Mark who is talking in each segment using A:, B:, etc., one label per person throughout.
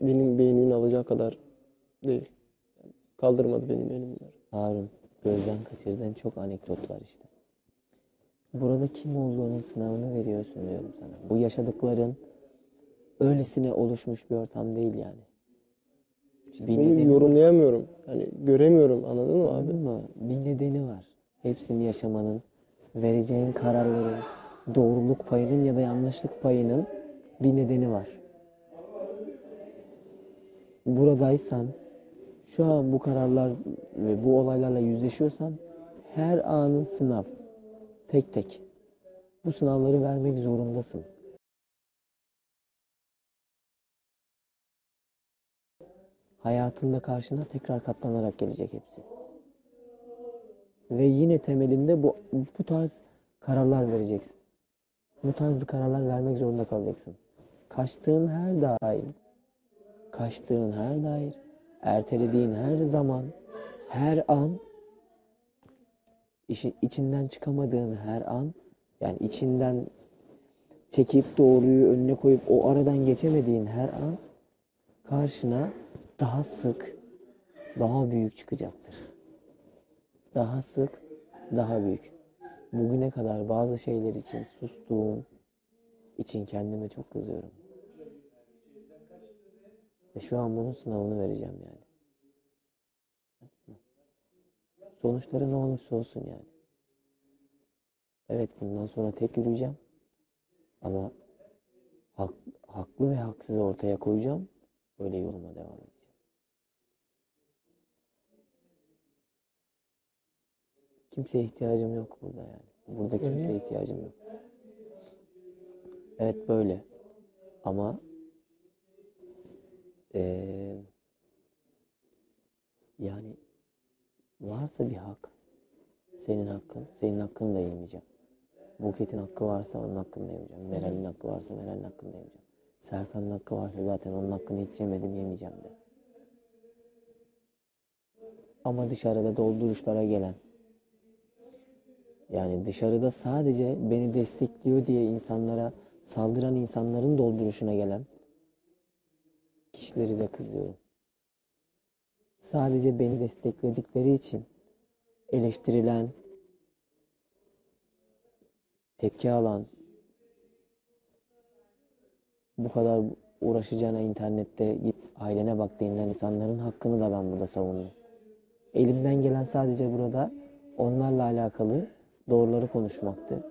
A: benim beynimin alacağı kadar değil. Kaldırmadı benim bunları.
B: Harun, gözden kaçırdığın çok anekdot var işte. Burada kim olduğunun sınavını veriyorsun diyorum sana. Bu yaşadıkların öylesine oluşmuş bir ortam değil yani. Bir
A: Bunu yorumlayamıyorum. Yani göremiyorum anladın mı abi?
B: anladın mı? Bir nedeni var. Hepsini yaşamanın, vereceğin kararların, doğruluk payının ya da yanlışlık payının bir nedeni var. Buradaysan, şu an bu kararlar ve bu olaylarla yüzleşiyorsan her anın sınav. Tek tek. Bu sınavları vermek zorundasın. Hayatında karşına tekrar katlanarak gelecek hepsi. Ve yine temelinde bu, bu tarz kararlar vereceksin. Bu tarz kararlar vermek zorunda kalacaksın. Kaçtığın her daim, kaçtığın her dair, ertelediğin her zaman, her an, işin içinden çıkamadığın her an, yani içinden çekip doğruyu önüne koyup o aradan geçemediğin her an karşına daha sık, daha büyük çıkacaktır. Daha sık, daha büyük. Bugüne kadar bazı şeyler için sustuğum için kendime çok kızıyorum. Ve şu an bunun sınavını vereceğim yani. Sonuçları ne olursa olsun yani. Evet bundan sonra tek yürüyeceğim. Ama hak, haklı ve haksızı ortaya koyacağım. Böyle yoluma devam edeceğim. Kimseye ihtiyacım yok burada yani. Burada kimseye ihtiyacım yok. Evet böyle. Ama eee, yani varsa bir hak, senin hakkın, senin hakkını da yemeyeceğim. Buket'in hakkı varsa onun hakkını da yemeyeceğim. Meral'in hakkı varsa Meral'in hakkını da yemeyeceğim. Serkan'ın hakkı varsa zaten onun hakkını hiç yemedim, yemeyeceğim de. Ama dışarıda dolduruşlara gelen, yani dışarıda sadece beni destekliyor diye insanlara saldıran insanların dolduruşuna gelen kişileri de kızıyorum. Sadece beni destekledikleri için eleştirilen, tepki alan, bu kadar uğraşacağına internette git ailene bak denilen insanların hakkını da ben burada savundum. Elimden gelen sadece burada onlarla alakalı doğruları konuşmaktı.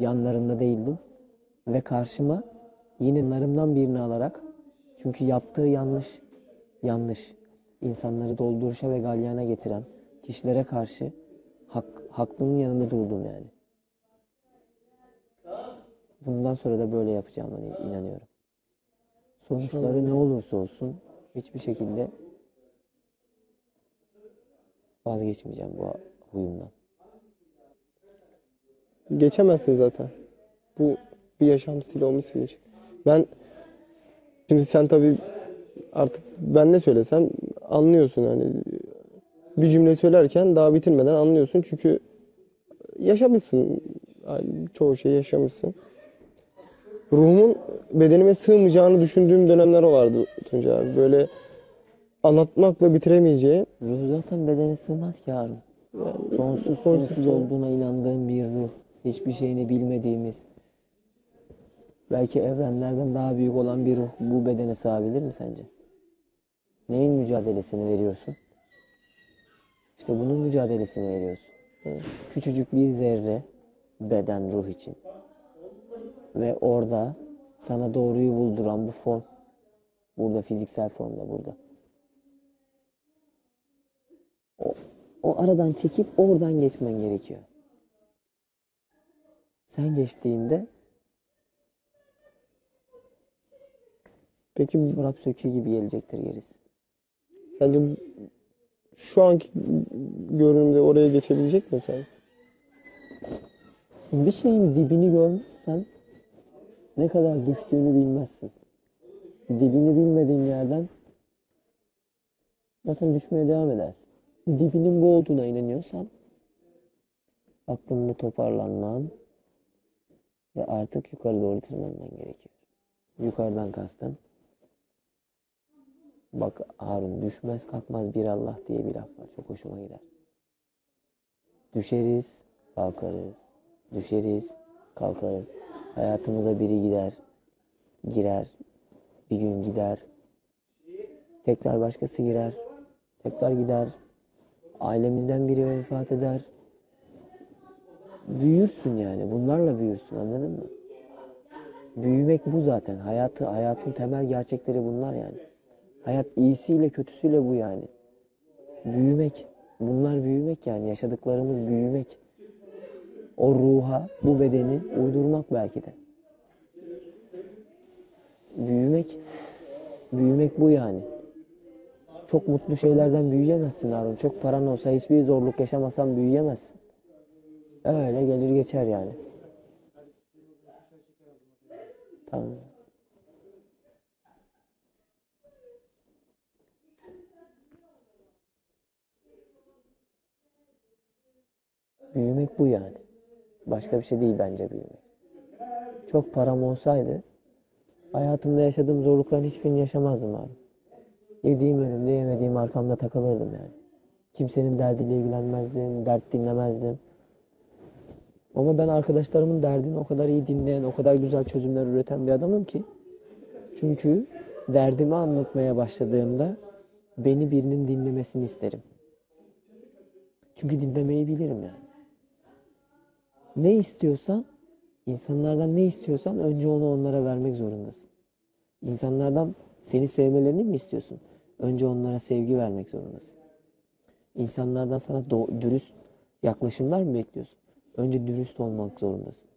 B: Yanlarında değildim ve karşıma yine narımdan birini alarak çünkü yaptığı yanlış, yanlış insanları dolduruşa ve galyana getiren kişilere karşı hak, haklının yanında durdum yani. Bundan sonra da böyle yapacağıma inanıyorum. Sonuçları ne olursa olsun hiçbir şekilde vazgeçmeyeceğim bu huyumdan.
A: Geçemezsin zaten. Bu bir yaşam stili olmuş senin için. Ben şimdi sen tabii artık ben ne söylesem anlıyorsun hani bir cümle söylerken daha bitirmeden anlıyorsun çünkü yaşamışsın çoğu şeyi yaşamışsın. Ruhumun bedenime sığmayacağını düşündüğüm dönemler vardı Tuncay abi. Böyle anlatmakla bitiremeyeceğim.
B: Ruh zaten bedene sığmaz ki Harun.
A: Yani
B: Sonsuz
A: sonsuz
B: sonsuz olduğuna inandığım bir ruh. Hiçbir şeyini bilmediğimiz. Belki evrenlerden daha büyük olan bir ruh bu bedene sığabilir mi sence? Neyin mücadelesini veriyorsun? İşte bunun mücadelesini veriyorsun. Küçücük bir zerre beden ruh için. Ve orada sana doğruyu bulduran bu form. Burada fiziksel formda burada. O, o aradan çekip oradan geçmen gerekiyor. Sen geçtiğinde
A: Peki
B: çorap söküğü gibi gelecektir gerisi.
A: sence şu anki görünümde oraya geçebilecek mi sen?
B: Bir şeyin dibini görmezsen ne kadar düştüğünü bilmezsin. Dibini bilmediğin yerden zaten düşmeye devam edersin. Dibinin bu olduğuna inanıyorsan aklında toparlanman ve artık yukarı doğru tırmanman gerekiyor. Yukarıdan kastım Bak Harun düşmez kalkmaz bir Allah diye bir laf var. Çok hoşuma gider. Düşeriz, kalkarız. Düşeriz, kalkarız. Hayatımıza biri gider, girer, bir gün gider. Tekrar başkası girer, tekrar gider. Ailemizden biri vefat eder. Büyürsün yani. Bunlarla büyürsün anladın mı? Büyümek bu zaten. Hayatı, hayatın temel gerçekleri bunlar yani. Hayat iyisiyle kötüsüyle bu yani. Büyümek. Bunlar büyümek yani. Yaşadıklarımız büyümek. O ruha, bu bedeni uydurmak belki de. Büyümek. Büyümek bu yani. Çok mutlu şeylerden büyüyemezsin Harun. Çok paran olsa hiçbir zorluk yaşamasan büyüyemezsin. Öyle gelir geçer yani. Tamam. Bu yani. Başka bir şey değil bence büyümek. Çok param olsaydı hayatımda yaşadığım zorlukların hiçbirini yaşamazdım abi. Yediğim önümde yemediğim arkamda takılırdım yani. Kimsenin derdiyle ilgilenmezdim, dert dinlemezdim. Ama ben arkadaşlarımın derdini o kadar iyi dinleyen, o kadar güzel çözümler üreten bir adamım ki. Çünkü derdimi anlatmaya başladığımda beni birinin dinlemesini isterim. Çünkü dinlemeyi bilirim yani. Ne istiyorsan, insanlardan ne istiyorsan önce onu onlara vermek zorundasın. İnsanlardan seni sevmelerini mi istiyorsun? Önce onlara sevgi vermek zorundasın. İnsanlardan sana dürüst yaklaşımlar mı bekliyorsun? Önce dürüst olmak zorundasın.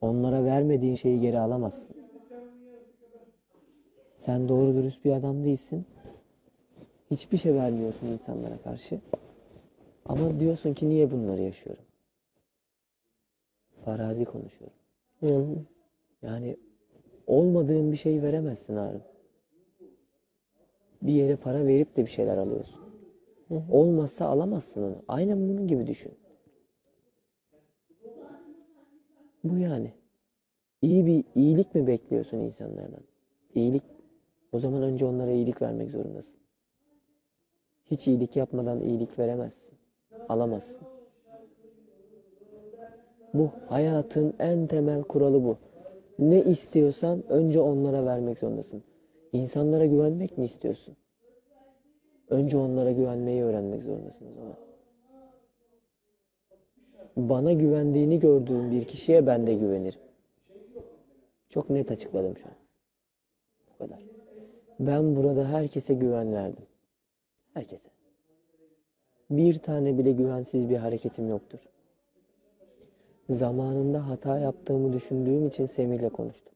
B: Onlara vermediğin şeyi geri alamazsın. Sen doğru dürüst bir adam değilsin. Hiçbir şey vermiyorsun insanlara karşı. Ama diyorsun ki niye bunları yaşıyorum? Farazi konuşuyorum.
A: Yani
B: Yani olmadığın bir şey veremezsin Harun. Bir yere para verip de bir şeyler alıyorsun. Olmazsa alamazsın onu. Aynen bunun gibi düşün. Bu yani. İyi bir iyilik mi bekliyorsun insanlardan? İyilik. O zaman önce onlara iyilik vermek zorundasın. Hiç iyilik yapmadan iyilik veremezsin. Alamazsın. Bu hayatın en temel kuralı bu. Ne istiyorsan önce onlara vermek zorundasın. İnsanlara güvenmek mi istiyorsun? Önce onlara güvenmeyi öğrenmek zorundasın o zaman. Bana güvendiğini gördüğüm bir kişiye ben de güvenirim. Çok net açıkladım şu an. Bu kadar. Ben burada herkese güven verdim. Herkese. Bir tane bile güvensiz bir hareketim yoktur. Zamanında hata yaptığımı düşündüğüm için Semih'le konuştum.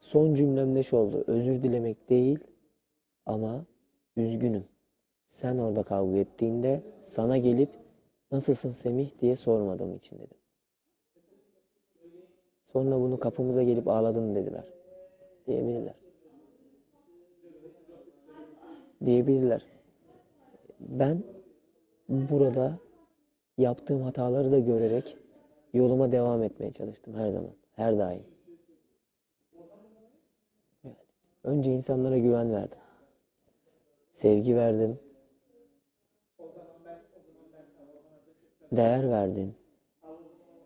B: Son cümlem şu oldu. Özür dilemek değil ama üzgünüm. Sen orada kavga ettiğinde sana gelip nasılsın Semih diye sormadığım için dedim. Sonra bunu kapımıza gelip ağladın dediler. Diyebilirler. Diyebilirler. Ben burada yaptığım hataları da görerek yoluma devam etmeye çalıştım her zaman. Her daim. Yani önce insanlara güven verdim. Sevgi verdim. Değer verdim.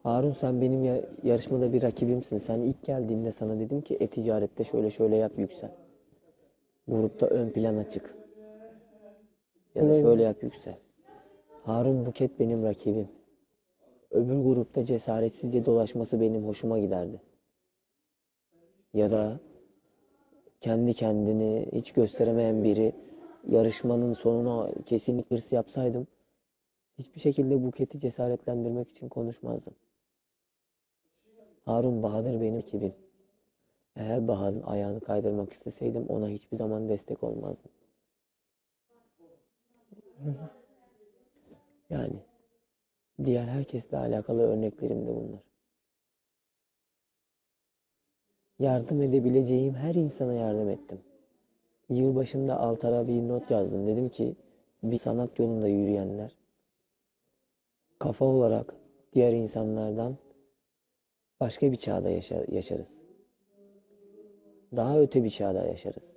B: Harun sen benim ya- yarışmada bir rakibimsin. Sen ilk geldiğinde sana dedim ki e-ticarette şöyle şöyle yap yüksel. Grupta ön plana çık. Ya da şöyle yap yüksel. Harun Buket benim rakibim. Öbür grupta cesaretsizce dolaşması benim hoşuma giderdi. Ya da kendi kendini hiç gösteremeyen biri yarışmanın sonuna kesinlikle hırs yapsaydım hiçbir şekilde Buket'i cesaretlendirmek için konuşmazdım. Harun Bahadır benim rakibim. Eğer Bahadır'ın ayağını kaydırmak isteseydim ona hiçbir zaman destek olmazdım. Yani diğer herkesle alakalı örneklerim de bunlar. Yardım edebileceğim her insana yardım ettim. Yılbaşında altara bir not yazdım. Dedim ki bir sanat yolunda yürüyenler kafa olarak diğer insanlardan başka bir çağda yaşar, yaşarız. Daha öte bir çağda yaşarız.